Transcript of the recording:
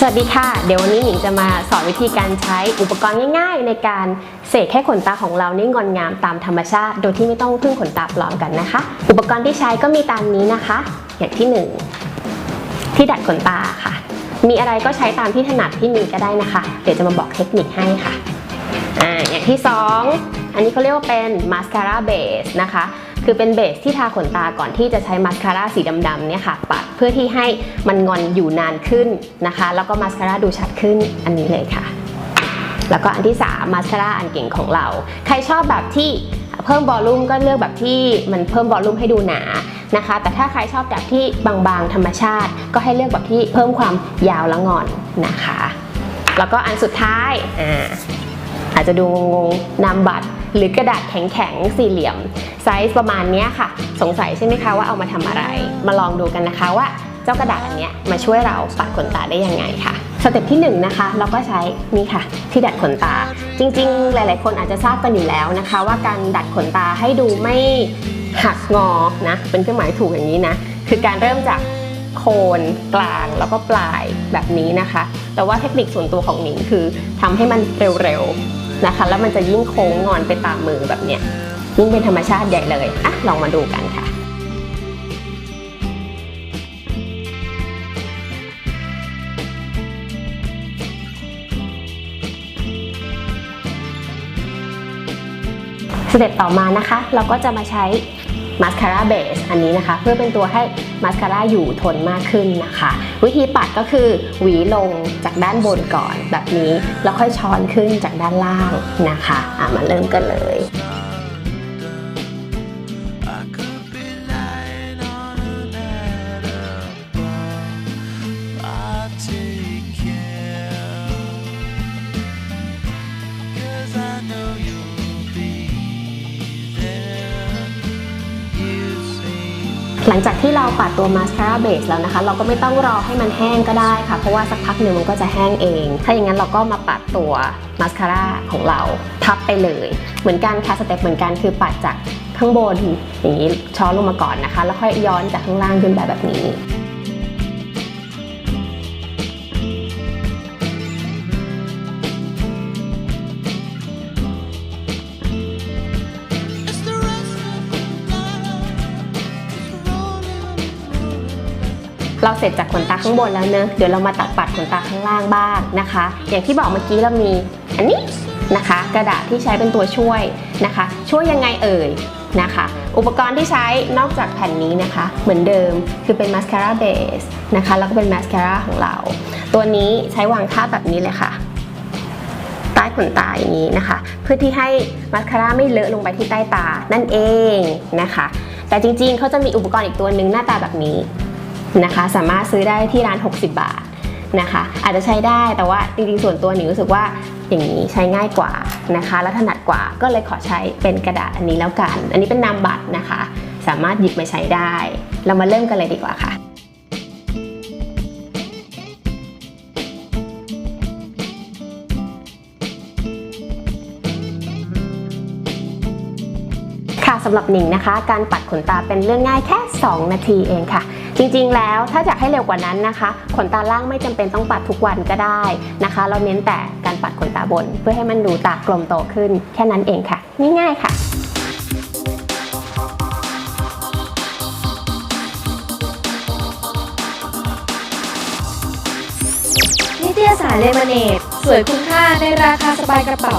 สวัสดีค่ะ เดี๋ยววันนี้หนิงจะมาสอนวิธีการใช้อุปกรณ์ง่าย ๆ ในการเสกให้ขนตาของเรานี่งอนงามตามธรรมชาติ โดยที่ไม่ต้องพึ่งขนตาปลอมกันนะคะ อุปกรณ์ที่ใช้ก็มีตามนี้นะคะ อย่างที่หนึ่งที่ดัดขนตาค่ะ มีอะไรก็ใช้ตามที่ถนัดที่มีก็ได้นะคะ เดี๋ยวจะมาบอกเทคนิคให้ค่ะอ่าอย่างที่สองอันนี้เขาเรียกว่าเป็นมาสคาร่าเบสนะคะ คือเป็นเบสที่ทาขนตาก่อนที่จะใช้มาสคาร่าสีดำๆเนี่ยค่ะปัดเพื่อที่ให้มันงอนอยู่นานขึ้นนะคะ แล้วก็มาสคาร่าดูชัดขึ้นอันนี้เลยค่ะ แล้วก็อันที่3มาสคาร่าอันเก่งของเรา ใครชอบแบบที่เพิ่มวอลลุ่มก็เลือกแบบที่มันเพิ่มวอลลุ่มให้ดูหนานะคะ แต่ถ้าใครชอบแบบที่บางๆธรรมชาติ ก็ให้เลือกแบบที่เพิ่มความยาวและงอนนะคะ แล้วก็อันสุดท้ายอ่าอาจจะดูงงๆนามบัตร หรือกระดาษแข็งๆสี่เหลี่ยมไซส์ประมาณนี้ค่ะ สงสัยใช่ไหมคะว่าเอามาทำอะไร มาลองดูกันนะคะว่าเจ้ากระดาษอันเนี้ยมาช่วยเราปัดขนตาได้ยังไงค่ะสเต็ปที่1นงนะคะเราก็ใช้นี่ค่ะ ที่ดัดขนตา จริงๆ หลาย ๆ คนอาจจะทราบกันอยู่แล้วนะคะ ว่าการดัดขนตาให้ดูไม่หักงอนะเป็นเครื่องหมายถูกอย่างนี้นะคือการเริ่มจากโคนกลางแล้วก็ปลายแบบนี้นะคะ แต่ว่าเทคนิคส่วนตัวของหนิงคือทำให้มันเร็วๆ นะคะ แล้วมันจะยิ่งโค้งงอนไปตามมือแบบเนี้ยยิ่งเป็นธรรมชาติใหญ่เลยอะลองมาดูกันค่ะสเต็ปต่อมานะคะ เราก็จะมาใช้ มาสคาร่าเบสอันนี้นะคะ เพื่อเป็นตัวให้มาสคาร่าอยู่ทนมากขึ้นนะคะ วิธีปัดก็คือหวีลงจากด้านบนก่อนแบบนี้ แล้วค่อยช้อนขึ้นจากด้านล่างนะคะะมาเริ่มกันเลย I หลังจากที่เราปัดตัวมาสคาร่าเบสแล้วนะคะ เราก็ไม่ต้องรอให้มันแห้งก็ได้ค่ะ เพราะว่าสักพักหนึ่งมันก็จะแห้งเอง ถ้าอย่างนั้นเราก็มาปัดตัวมาสคาร่าของเราทับไปเลย เหมือนกันค่ะสเต็ปเหมือนกันคือปัดจากข้างบนอย่างนี้ช้อนลงมาก่อนนะคะ แล้วค่อยย้อนจากข้างล่างขึ้นไปแบบนี้ เราเสร็จจากขนตาข้างบนแล้วเนอะเดี๋ยวเรามาตัดปัดขนตาข้างล่างบ้างนะคะ อย่างที่บอกเมื่อกี้เรามีอันนี้นะคะ กระดาษที่ใช้เป็นตัวช่วยนะคะ ช่วยยังไงเอ่ยนะคะ อุปกรณ์ที่ใช้นอกจากแผ่นนี้นะคะ เหมือนเดิมคือเป็นมาสคาร่าเบสนะคะ แล้วก็เป็นมาสคาร่าของเรา ตัวนี้ใช้วางทาแบบนี้เลยค่ะใต้ขนตาอย่างนี้นะคะ เพื่อที่ให้มาสคาร่าไม่เลอะลงไปที่ใต้ตานั่นเองนะคะ แต่จริงๆเขาจะมีอุปกรณ์อีกตัวหนึ่งหน้าตาแบบนี้ นะคะ สามารถซื้อได้ที่ร้าน 60 บาทนะคะ อาจจะใช้ได้แต่ว่าจริงๆส่วนตัวหนิงรู้สึกว่าอย่างนี้ใช้ง่ายกว่านะคะ และถนัดกว่าก็เลยขอใช้เป็นกระดาษอันนี้แล้วกัน อันนี้เป็นนามบัตรนะคะ สามารถหยิบมาใช้ได้ เรามาเริ่มกันเลยดีกว่าค่ะค่ะสำหรับหนิงนะคะ การปัดขนตาเป็นเรื่องง่ายแค่ 2 นาทีเองค่ะ จริงๆ แล้วถ้าอยากให้เร็วกว่านั้นนะคะ ขนตาล่างไม่จำเป็นต้องปัดทุกวันก็ได้นะคะ เราเน้นแต่การปัดขนตาบน เพื่อให้มันดูตากลมโตขึ้น แค่นั้นเองค่ะ ง่ายๆค่ะนิตยสารเลมเนดสวยคุ้มค่าในราคาสบายกระเป๋า